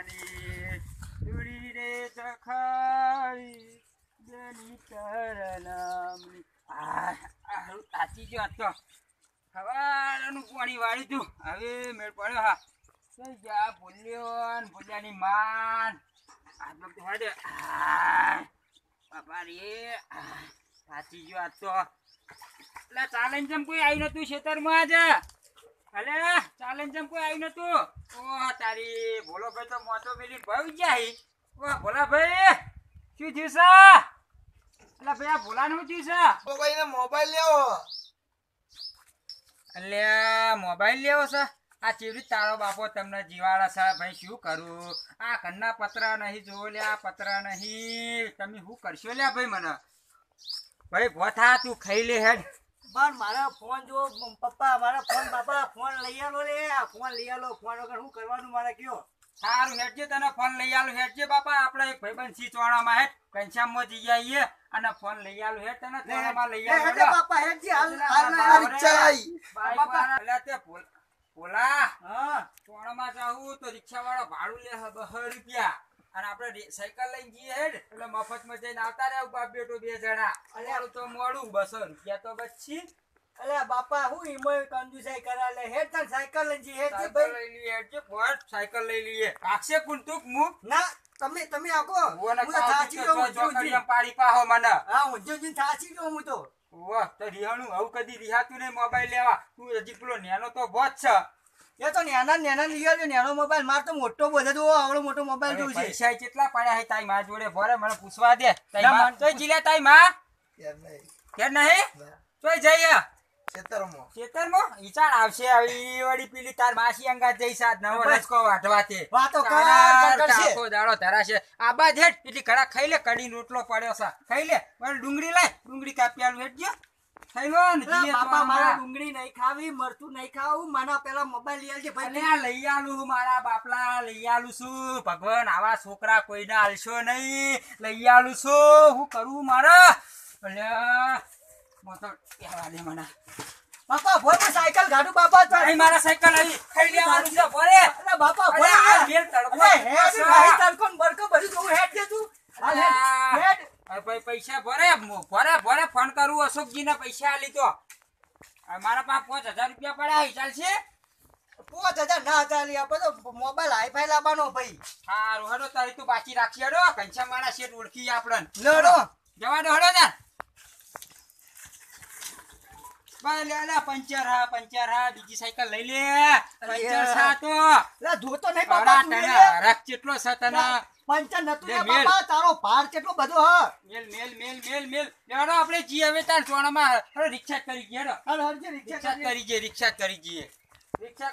નામની દુડી રે સખાઈ બેની તારા નામની આ આ હારું તાચી ગયો તો તું હવે મેળ પડ્યો હા. કઈ જા ભૂલ્યો ભૂલ્યાની માન. આ તો હાડે. આ. બાપા રે આ, થાકી ગયો આજ તો. એટલે ચાલે જેમ કોઈ આવ્યું નતું ખેતરમાં આજે અલે ચાલે જેમ કોઈ આવ્યું નતું? ઓ તારી ભોલો ભાઈ તો મોટો મેલી ભાઈ જાય. ઓ ભોલા ભાઈ શું થયું છે? એટલે ભાઈ આ ભોલા નું થયું છે? મોબાઈલ મોબાઈલ લેવો. અલે મોબાઈલ લેવો છે? આ ચીવડી તારો બાપો તમને જીવાડે છે? ભાઈ શું કરું? આ ઘરના પત્ર નહીં જોવો લ્યા પત્ર નહીં. તમે શું કરશો લ્યા ભાઈ મને? ભાઈ ભોથા તું ખાઈ લે હેડ. પણ મારા ફોન જો મ- પપ્પા મારા ફોન બાપા ફોન લઈ આલો રે ફોન લઈ આલો ફોન વગર શું કરવાનું મારે કયો? સારું હેડજે તને ફોન લઈ આલો હેડજે બાપા. આપણે એક ભાઈબંધ સી ચોણામાં હેડ. ઘનશ્યામમાં જઈ આવીએ અને ફોન લઈ આલો હેઠ તને ચોણામાં લઈ આવ્યો બાપા હેડજી હાલ હાલ બાપા, આવી ચાઈ બાપા એટલે તે ભોલ- હા. ચોણામાં જાવું તો રિક્ષા વાળા ભાડું લે હ બસો રૂપિયા. અને આપણે સાયકલ લઈને જઈએ હેડ. એટલે મફતમાં જઈને આવતા રહ્યા બાપ બેટો બે જણા. મોડું તો મોડું બસો રૂપિયા તો બચી. અલે બાપા હું ઈમો કંજુસાઈ કરા લે હેડ તન સાયકલ લઈને જઈએ. હેડ ભાઈ. લઈ લઈએ હેડ બોટ સાયકલ લઈ લઈએ. કાક્ષે કુંતુક મુ ના તમે તમે આકો હું થાચી ગયો હું જો પાડી પાહો મને. હા હું જો થાચી ગયો હું તો. વાહ તો રિહાણું આવું કદી રિહાતું નહીં મોબાઈલ લેવા. તું હજી પેલો નેનો તો બોજ છે. એ તો નેના નેના લઈ આવ્યો નેનો મોબાઈલ માર તો મોટો બધો તો આવડો મોટો મોબાઈલ હવે છે. પૈસા કેટલા પડ્યા હે તારી માં જોડે? ભરે મને પૂછવા દે. તારી માં માન- જીલે તારી માં? કે નહીં? તોય જઈએ ખેતરમાં. ખેતરમાં? ઈચાર આવશે આવી વળી પેલી તાર માસી અંગાત જઈ સાત નવો. રસકો વાટવા તે વાતો કર, તારા કર, કરશે. આખો દાડો ધરાશે. આબા હેઠ એટલી કડા ખાઈ લે કડી રોટલો પડ્યો છે. ખાઈ લે. ડુંગળી લાય ડુંગળી કાપ્યા આલું હેઠ જીએ બાપા તો ડુંગળી નહીં ખાવી મરચું નહીં ખાવું. મને પેલા મોબાઈલ લઈ ભાઈ. લઈ આલું મારા બાપલા લઈ આલું છું. ભગવાન આવા છોકરા કોઈને આલશો નહીં. લઈ આલું છું. હું કરું મારા? મને. બાપા ભોય સાયકલ ગાડું બાપા તો. મારા સાયકલ આવી ખાઈ લેવાનું છે ભરે બાપા ભોય આ ઘેર તડકો અરે, હેડ, છે. ભાઈ, તડકો ને બરકો બધું જોવું, હેડ જે તું. હાલ, હેડ, અલ્યા. હેડ. હવે ભાઈ પૈસા ભરે મો- ભરે ભરે ફોન અશોકજી ને પૈસા આલી તો મારા પાસે પાંચ હજાર રૂપિયા પડ્યા ચાલશે? પાંચ હજાર ના હજાર લઈ આપો તો મોબાઈલ હાઈફાઈ લાવવાનો ભાઈ. સારું હડો તારી તું બાકી રાખી હડો. કંચા માણસ ઓળખી આપણને. લડો. જવા દો હડો ને. પંચર હા પંચર હા બીજી સાયકલ લઈ લે. પંચર સાતો. લે નહીં બાપા તું કેટલો સાતના. તને પંચર નતું લે, લે બાપા તારો ભાર કેટલો બધો હ. મેલ મેલ મેલ મેલ મેલ. લેડો આપણે જી હવે તાર ચોણામાં. હડો રિક્ષા કરી હરજે રિક્ષા રિક્ષા કરી. રિક્ષા રિક્ષા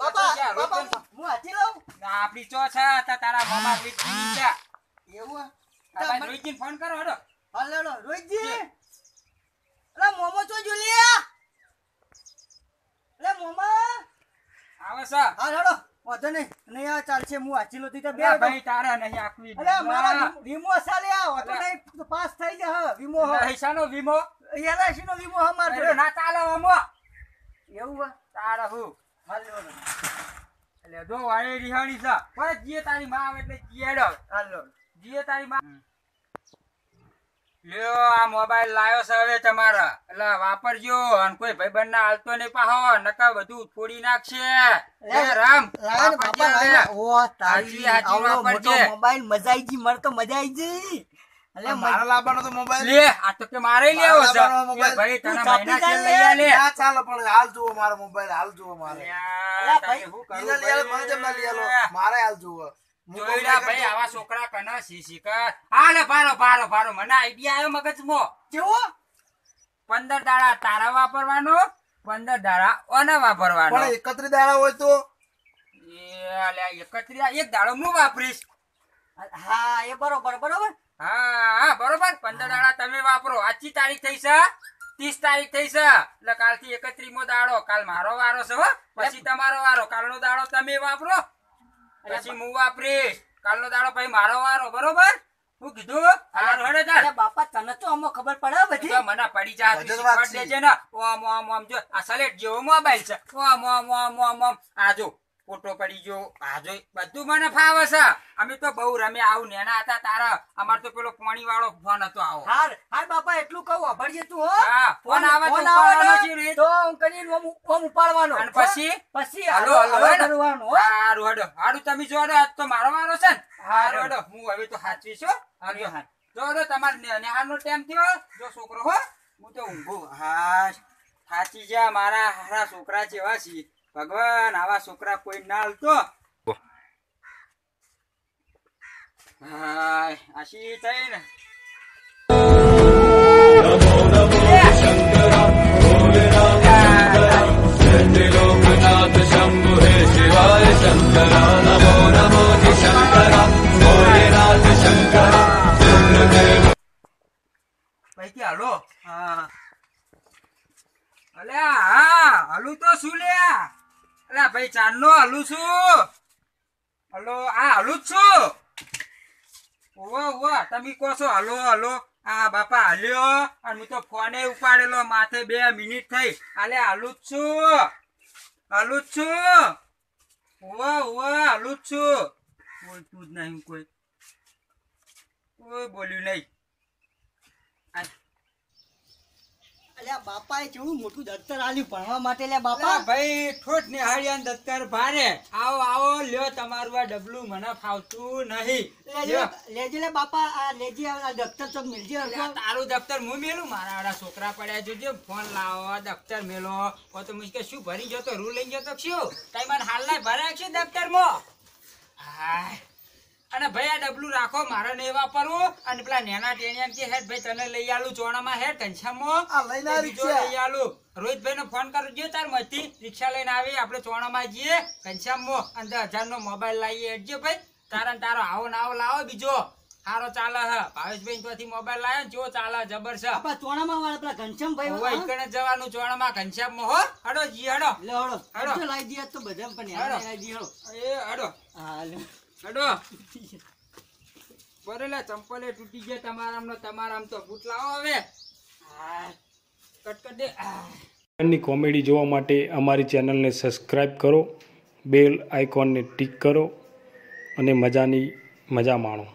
બાપા બાપા હું હાચી લઉં? ના, આપણી ચો છે તા તારા મામા નીચે. એવું? ફોન કરો હેડો. હાલ લડો રોહિતજી જે. અરે મોમો તો જો લે? અરે મોમા? આવે છે. હાલ લડો વાંધો નહીં. નહીં આ ચાલશે. હું આચીલો લો તી બે ભાઈ તારા નહીં આખવી અરે મારા. વીમો- સાલે આ વાંધો. નહીં પાસ થઈ જા હ વીમો હ. શાનો વીમો? એલઆઈસી નો વીમો હ માર અરે ના ચાલે વીમો એવું હે તારા હું? હાલ એટલે જો વાળી રિહાણી છે. પણ જીએ તારી માં આવે એટલે જીએ હેડો. હાલ જીએ તારી માં. લ્યો આ મોબાઈલ લાયો છે હવે તમારા એટલે વાપરજો અને કોઈ ભાઈબંધ ના હાલતો નહીં પાહો નકા બધું ફોડી નાખશે એ રામ. ઓ તારી. મોબાઈલ મજા આઈ ગઈ મને તો અલે મારા લાવવાનો તો મોબાઈલ લે આ તો કે મારે લેવો છે મારા મોબાઈલ. એ ભાઈ તને મહિના જા તેલ લે. ના ચાલે પણ હાલ જુઓ મારો મોબાઈલ હાલ જુઓ મારે લ્યા, ભાઈ, શું કરું લઈ આલો, મને ભાઈ? ના લઈ આલો? મારે હાલ જુઓ જોઈલા ભાઈ આવા છોકરા કના શીશી હાલે ભારો ભારો ભારો મને આઈડિયા આવ્યો મગજમાં. કેવો પંદર દાડા તારા વાપરવાનો પંદર દાડા ઓના વાપરવાનો. પણ એકત્રીસ દાડા હોય તો? એ અલ્યા એક દાડો હું વાપરીશ? હા એ બરોબર બરોબર. હા હા બરોબર. પંદર દાડા તમે વાપરો. આજની તારીખ થઈ છે? ત્રીસ તારીખ થઈ છે? એટલે કાલથી એકત્રીસ મો દાડો. કાલ મારો વારો છે હો. પછી તમારો વારો. કાલનો દાડો તમે વાપરો. પછી હું વાપરીશ. કાલનો દાડો પછી મારો વારો બરોબર? હું કીધું હેડો ચાલ. બાપા તને તો આમાં ખબર પડે બધી. મને પડી જા દેજે ને. ઓમ ઓમ ઓમ જો આ સલેટ જેવો મોબાઈલ છે. ઓમ ઓમ ઓમ ઓમ ઓમ. આ જો પોટો પડી ગયો. આ બધું મને ફાવે છે. અમે તો બહુ રમે આવું નેના હતા તારા. અમાર તો પેલો પોણી વાળો ફોન હતો આવો. હાર હાર બાપા એટલું કહું. અભળજે તું હો. ફોન આવે તો ઉપાડવાનો. તો હું કરી ઓમ ઓમ ઉપાડવાનો. અને પછી? પછી હાલો, હાલો કરવાનો હારું હેડો. હારું તમે જો આજ તો મારો મારો છે ને. હારું હેડો. હું હવે તો હાચવી છું હારું હા. જો હેડો તમારે નેહાનો ટાઈમ થયો જો છોકરો હો. હું તો ઊંઘો. હા સાચી જા મારા હારા છોકરા જેવા છે ભગવાન આવા છોકરા કોઈ ના હાલતો. આશી થઈ ને હાલો. હા. અલ્યા હા હાલું તો શું લ્યા? અલ્યા ભાઈ, ચાંદનો હલું છું. હલો, આ હલું જ છું. ઓવો ઓવો, તમે કહો છો, હલો હલો. આ બાપા હાલ્યો, અને હું તો ફોને ઉપાડેલો, માથે બે મિનિટ થઈ. આલે હાલું જ છું. હાલું જ છું. ઓવો ઓવો, હાલું જ છું. બોલતું જ નહીં કોઈ. કોઈ બોલ્યું નહીં. અલ્યા બાપાએ કેવું મોટું દફતર આલ્યું ભણવા માટે લે બાપા? ભાઈ ઠોઠ નિહાળ્યા દત્તર ભારે. આવો આવો લ્યો તમારું આ ડબલું મને ફાવતું નહીં. લેજે લે બાપા આ લેજે આ દફતર તો મિલજે તારું દફતર હું મેલું? મારા વાળા છોકરા પડ્યા જોજો ફોન લાવો દફતર મેલો. ઓ તો મુશ્કેલ શું ભરી જતો રૂ લઈ જતો શું? તાઈ હાલ ના ભરાય છે દફતર હાય. અને ભાઈ આ ડબલું રાખો મારે નહીં વાપરવું. અને પેલા નેના ટેણિયા કે હેડ ભાઈ તને લઈ આલું ચોણામાં હેડ રિક્ષા. લઈ આલું. રોહિતભાઈ નો ફોન કરજો તાર મતી રિક્ષા લઈને આવી આપણે ચોણામાં જઈએ. ઘનશ્યામમાં અને હજાર નો મોબાઈલ લાવીએ. હેડજો ભાઈ તારા તારો આવો ને આવો લાવો બીજો. સારો ચાલે હ. ભાવેશભાઈ ત્યાંથી મોબાઈલ લાવ્યો જો ચાલે જબર છે. ચોણામાં વાળા પેલા ઘનશ્યામ ભાઈ હવે ઈકણે જવાનું ચોણામાં ઘનશ્યામમાં હો. હડો જી હડો. હડો. હડો. લાવી દઈએ તો બધા પણ હળો એ હડો. હા હડો. બરેલા ચંપલે તૂટી ગયા તમારામાં તમારામ તો બૂટ લાવો હવે. હા, કટ દે. ની કોમેડી જોવા માટે અમારી ચેનલને સબસ્ક્રાઈબ કરો બેલ આઇકોનને ટિક કરો અને મજાની મજા માણો.